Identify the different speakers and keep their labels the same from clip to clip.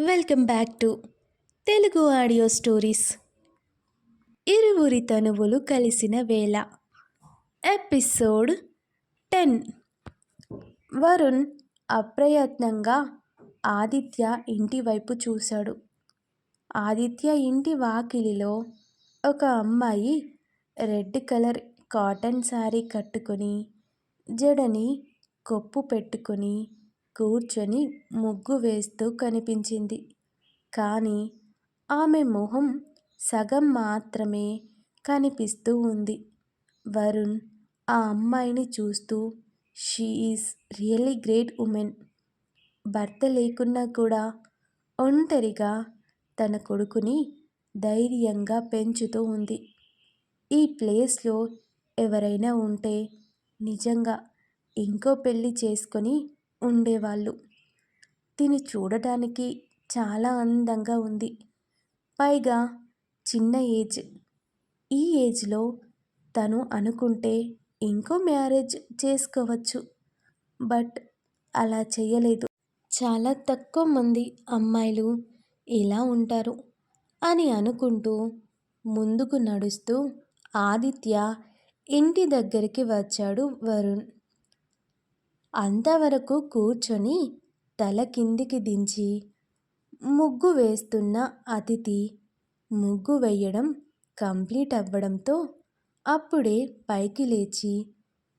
Speaker 1: Welcome back to Telugu audio stories. ఇరువురి తనువులు కలిసిన వేళ. Episode ten. వరుణ్ అప్రయత్నంగా ఆదిత్య ఇంటి వైపు చూశాడు. ఆదిత్య ఇంటి వాకిలిలో ఒక అమ్మాయి రెడ్ కలర్ కాటన్ శారీ కట్టుకొని జడని కొప్పు పెట్టుకొని కూర్చొని ముగ్గు వేస్తూ కనిపించింది. కానీ ఆమె మొహం సగం మాత్రమే కనిపిస్తూ ఉంది. వరుణ్ ఆ అమ్మాయిని చూస్తూ she is really great women. భర్త లేకున్నా కూడా ఒంటరిగా తన కొడుకుని ధైర్యంగా పెంచుతూ ఉంది. ఈ ప్లేస్లో ఎవరైనా ఉంటే నిజంగా ఇంకో పెళ్ళి చేసుకొని ఉండేవాళ్ళు. తిని చూడటానికి చాలా అందంగా ఉంది. పైగా చిన్న ఏజ్. ఈ ఏజ్లో తను అనుకుంటే ఇంకో మ్యారేజ్ చేసుకోవచ్చు. బట్ అలా చేయలేదు. చాలా తక్కువ మంది అమ్మాయిలు ఇలా ఉంటారు అని అనుకుంటూ ముందుకు నడుస్తూ ఆదిత్య ఇంటి దగ్గరికి వచ్చాడు వరుణ్. అంతవరకు కూర్చొని తల కిందికి దించి ముగ్గు వేస్తున్న అతిథి ముగ్గు వేయడం కంప్లీట్ అవ్వడంతో అప్పుడే పైకి లేచి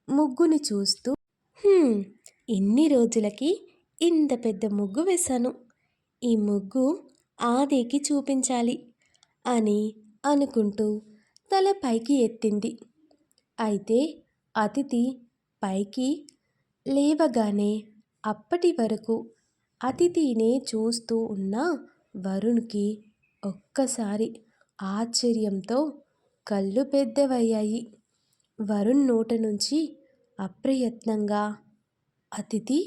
Speaker 1: ముగ్గుని చూస్తూ ఇన్ని రోజులకి ఇంత పెద్ద ముగ్గు వేశాను. ఈ ముగ్గు ఆదికి చూపించాలి అని అనుకుంటూ తల పైకి ఎత్తింది. అయితే అతిథి పైకి లేవగానే అప్పటి వరకు అతిథినే చూస్తూ ఉన్న వరుణ్కి ఒక్కసారి ఆశ్చర్యంతో కళ్ళు పెద్దవయ్యాయి. వరుణ్ నోట నుంచి అప్రయత్నంగా అతిథి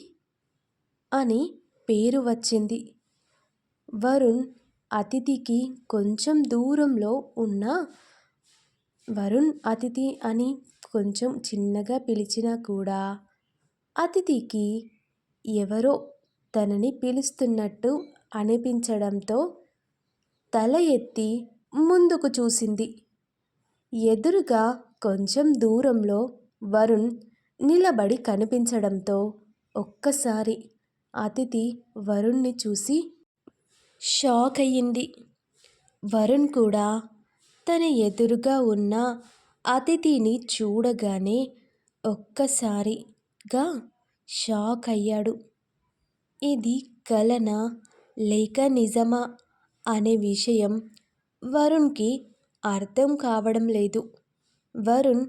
Speaker 1: అని పేరు వచ్చింది. వరుణ్ అతిథికి కొంచెం దూరంలో ఉన్న వరుణ్ అతిథి అని కొంచెం చిన్నగా పిలిచినా కూడా అతిథికి ఎవరో తనని పిలుస్తున్నట్టు అనిపించడంతో తల ఎత్తి ముందుకు చూసింది. ఎదురుగా కొంచెం దూరంలో వరుణ్ నిలబడి కనిపించడంతో ఒక్కసారి అతిథి వరుణ్ణి చూసి షాక్ అయ్యింది. వరుణ్ కూడా తన ఎదురుగా ఉన్న అతిథిని చూడగానే ఒక్కసారి గా షాక్ అయ్యాడు ఇది కలనా లేక నిజమా అనే విషయం వరుణ్కి అర్థం కావడం లేదు. వరుణ్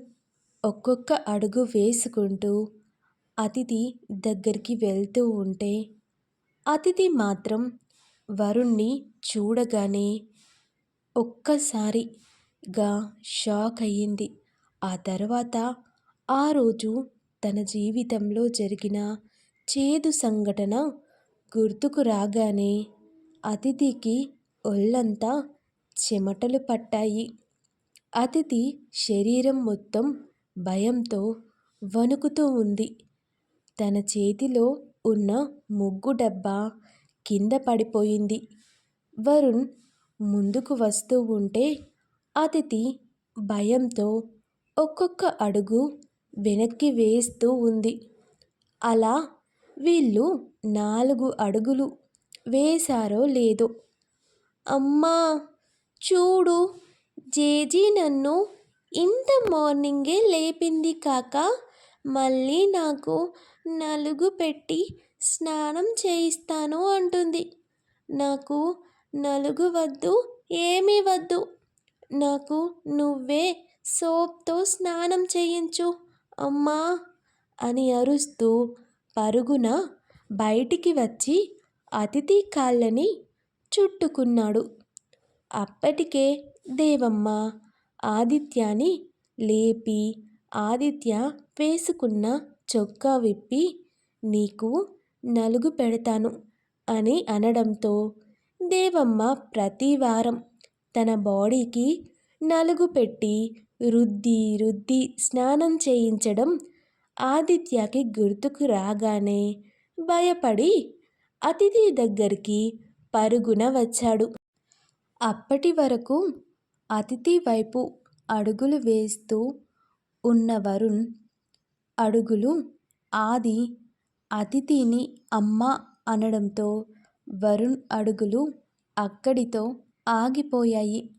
Speaker 1: ఒక్కొక్క అడుగు వేసుకుంటూ అతిథి దగ్గరికి వెళ్తూ ఉంటే అతిథి మాత్రం వరుణ్ణి చూడగానే ఒక్కసారిగా షాక్ అయ్యింది ఆ తర్వాత ఆ రోజు తన జీవితంలో జరిగిన చేదు సంఘటన గుర్తుకు రాగానే అతిథికి ఒళ్ళంతా చెమటలు పట్టాయి. అతిథి శరీరం మొత్తం భయంతో వణుకుతూ ఉంది. తన చేతిలో ఉన్న ముగ్గు డబ్బా కింద పడిపోయింది. వరుణ్ ముందుకు వస్తూ ఉంటే అతిథి భయంతో ఒక్కొక్క అడుగు వెనక్కి వేస్తూ ఉంది. అలా వీళ్ళు నాలుగు అడుగులు వేశారో లేదో. అమ్మా చూడు జేజీ నన్ను ఇంత మార్నింగే లేపింది కాక మళ్ళీ నాకు నలుగు పెట్టి స్నానం చేయిస్తాను అంటుంది. నాకు నలుగు వద్దు ఏమీ వద్దు. నాకు నువ్వే సోప్తో స్నానం చేయించు. అమ్మా! అని అరుస్తూ పరుగున బయటికి వచ్చి అతిథి కాళ్ళని చుట్టుకున్నాడు. అప్పటికే దేవమ్మ ఆదిత్యాని లేపి ఆదిత్య వేసుకున్న చొక్కా విప్పి నీకు నలుగు పెడతాను అని అనడంతో దేవమ్మ ప్రతివారం తన బాడీకి నలుగు పెట్టి రుద్ది రుద్ది స్నానం చేయించడం ఆదిత్యకి గుర్తుకు రాగానే భయపడి అతిథి దగ్గరికి పరుగున వచ్చాడు. అప్పటి వరకు అతిథి వైపు అడుగులు వేస్తూ ఉన్న వరుణ్ అడుగులు ఆది అతిథిని అమ్మ అనడంతో వరుణ్ అడుగులు అక్కడితో ఆగిపోయాయి.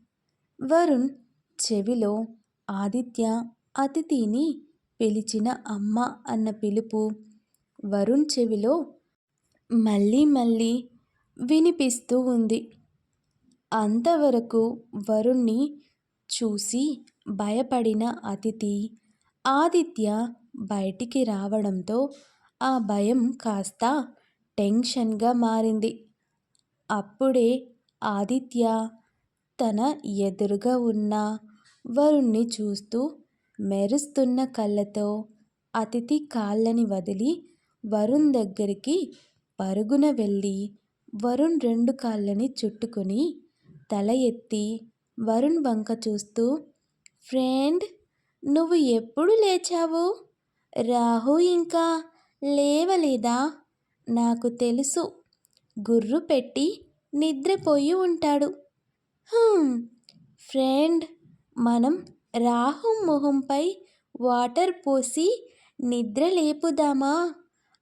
Speaker 1: వరుణ్ చెవిలో ఆదిత్య అతిథిని పిలిచిన అమ్మ అన్న పిలుపు వరుణ్ చెవిలో మళ్ళీ మళ్ళీ వినిపిస్తూ ఉంది. అంతవరకు వరుణ్ణి చూసి భయపడిన అతిథి ఆదిత్య బయటికి రావడంతో ఆ భయం కాస్త టెన్షన్గా మారింది. అప్పుడే ఆదిత్య తన ఎదురుగా ఉన్న వరుణ్ణి చూస్తూ మెరుస్తున్న కళ్ళతో అతిథి కాళ్ళని వదిలి వరుణ్ దగ్గరికి పరుగున వెళ్ళి వరుణ్ రెండు కాళ్ళని చుట్టుకుని తల ఎత్తి వరుణ్ వంక చూస్తూ ఫ్రెండ్ నువ్వు ఎప్పుడు లేచావు? రాహు ఇంకా లేవలేదా? నాకు తెలుసు గుర్రు పెట్టి నిద్రపోయి ఉంటాడు. ఫ్రెండ్ మనం రాహు మొహంపై వాటర్ పోసి నిద్ర లేపుదామా?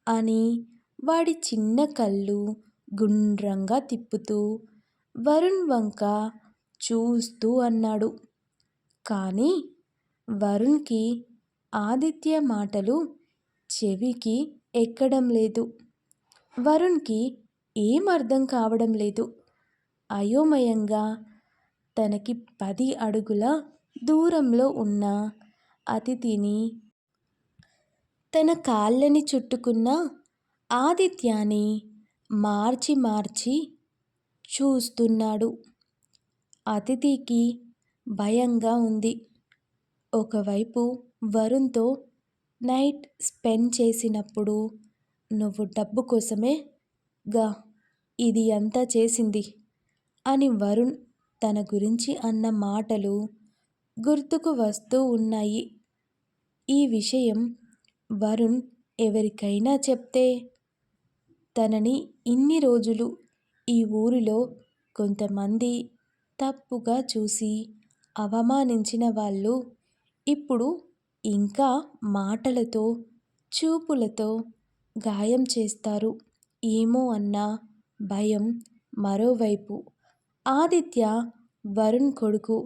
Speaker 1: అని వాడి చిన్న కళ్ళు గుండ్రంగా తిప్పుతూ వరుణ్ వంక చూస్తూ అన్నాడు. కానీ వరుణ్కి ఆదిత్య మాటలు చెవికి ఎక్కడం లేదు. వరుణ్కి ఏం అర్థం కావడం లేదు. అయోమయంగా తనకి పది అడుగుల దూరంలో ఉన్న అతిథిని తన కాళ్ళని చుట్టుకున్న ఆదిత్యాన్ని మార్చి మార్చి చూస్తున్నాడు. అతిథికి భయంగా ఉంది. ఒకవైపు వరుణ్తో నైట్ స్పెండ్ చేసినప్పుడు నువ్వు డబ్బు కోసమే గా ఇది అంతా చేసింది అని వరుణ్ తన గురించి అన్న మాటలు గుర్తుకు వస్తూ ఉన్నాయి. ఈ విషయం వరుణ్ ఎవరికైనా చెప్తే తనని ఇన్ని రోజులు ఈ ఊరిలో కొంతమంది తప్పుగా చూసి అవమానించిన వాళ్ళు ఇప్పుడు ఇంకా మాటలతో చూపులతో గాయం చేస్తారు. ఏమో అన్న భయం మరోవైపు ఆదిత్య వరుణ్ కొడుకు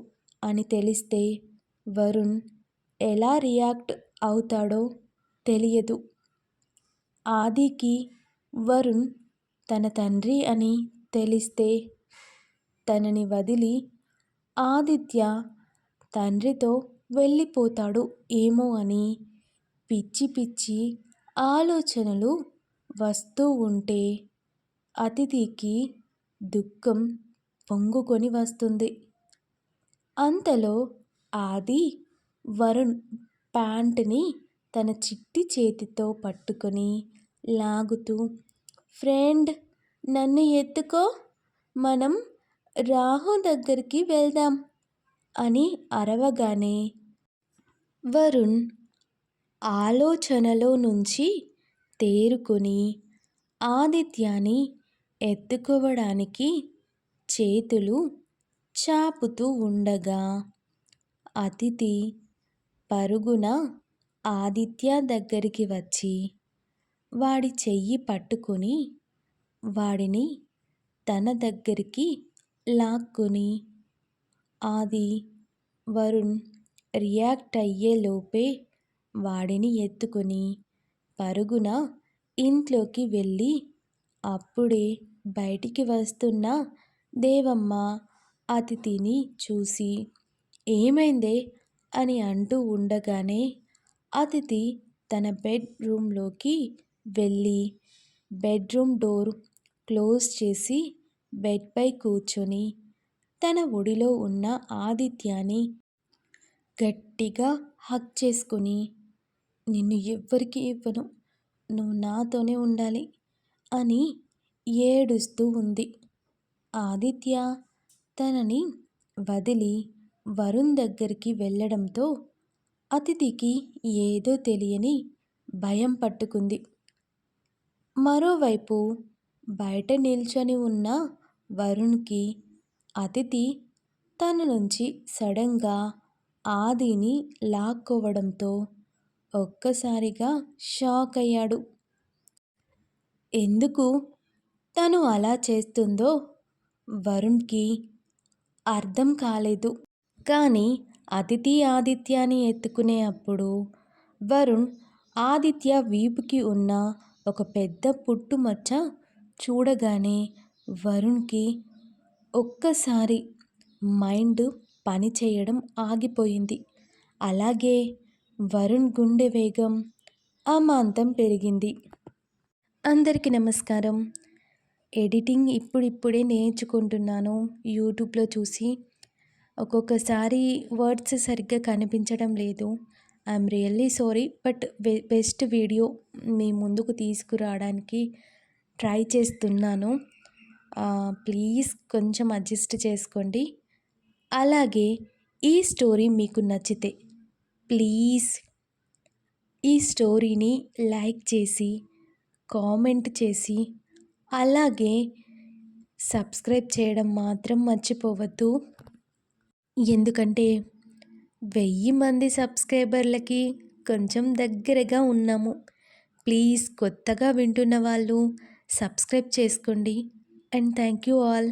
Speaker 1: అని తెలిస్తే వరుణ్ ఎలా రియాక్ట్ అవుతాడో తెలియదు. ఆదికి వరుణ్ తన తండ్రి అని తెలిస్తే తనని వదిలి ఆదిత్య తండ్రితో వెళ్ళిపోతాడు ఏమో అని పిచ్చి పిచ్చి ఆలోచనలు వస్తూ ఉంటే అతిథికి దుఃఖం పొంగుకొని వస్తుంది. అంతలో ఆది వరుణ్ ప్యాంటుని తన చిట్టి చేతితో పట్టుకొని లాగుతూ ఫ్రెండ్ నన్ను ఎత్తుకో. మనం రాహు దగ్గరికి వెళ్దాం అని అరవగానే వరుణ్ ఆలోచనలో నుంచి తేరుకొని ఆదిత్యాన్ని ఎత్తుకోవడానికి చేతులు చాపుతూ ఉండగా అతిథి పరుగున ఆదిత్య దగ్గరికి వచ్చి వాడి చెయ్యి పట్టుకొని వాడిని తన దగ్గరికి లాక్కుని ఆది వరుణ్ రియాక్ట్ అయ్యేలోపే వాడిని ఎత్తుకొని పరుగున ఇంట్లోకి వెళ్ళి అప్పుడే బయటికి వస్తున్న దేవమ్మ అతిథిని చూసి ఏమైందే? అని అంటూ ఉండగానే అతిథి తన బెడ్ రూమ్లోకి వెళ్ళి బెడ్రూమ్ డోర్ క్లోజ్ చేసి బెడ్పై కూర్చొని తన ఒడిలో ఉన్న ఆదిత్యాన్ని గట్టిగా హక్ చేసుకుని నిన్ను ఎవ్వరికి ఇవ్వను. నువ్వు నాతోనే ఉండాలి అని ఏడుస్తూ ఉంది. ఆదిత్య తనని వదిలి వరుణ్ దగ్గరికి వెళ్ళడంతో అతిథికి ఏదో తెలియని భయం పట్టుకుంది. మరోవైపు బయట నిల్చొని ఉన్న వరుణ్కి అతిథి తన నుంచి సడన్గా ఆదిని లాక్కోవడంతో ఒక్కసారిగా షాక్ అయ్యాడు. ఎందుకు? తను అలా చేస్తుందో వరుణ్కి అర్థం కాలేదు. కానీ అతిథి ఆదిత్యాని ఎత్తుకునే అప్పుడు వరుణ్ ఆదిత్య వీపుకి ఉన్న ఒక పెద్ద పుట్టుమచ్చ చూడగానే వరుణ్కి ఒక్కసారి మైండ్ పనిచేయడం ఆగిపోయింది. అలాగే వరుణ్ గుండె వేగం అమాంతం పెరిగింది. అందరికీ నమస్కారం. ఎడిటింగ్ ఇప్పుడిప్పుడే నేర్చుకుంటున్నాను. యూట్యూబ్లో చూసి ఒక్కొక్కసారి వర్డ్స్ సరిగ్గా కనిపించడం లేదు. I'm really sorry but best video మీ ముందుకు తీసుకురావడానికి ట్రై చేస్తున్నాను. ప్లీజ్ కొంచెం అడ్జస్ట్ చేసుకోండి. అలాగే ఈ స్టోరీ మీకు నచ్చితే ప్లీజ్ ఈ స్టోరీని లైక్ చేసి కామెంట్ చేసి అలాగే సబ్స్క్రైబ్ చేయడం మాత్రం మర్చిపోవద్దు. ఎందుకంటే వెయ్యి మంది సబ్స్క్రైబర్లకి కొంచెం దగ్గరగా ఉన్నాము. ప్లీజ్ కొత్తగా వింటున్న వాళ్ళు సబ్స్క్రైబ్ చేసుకోండి. And thank you all.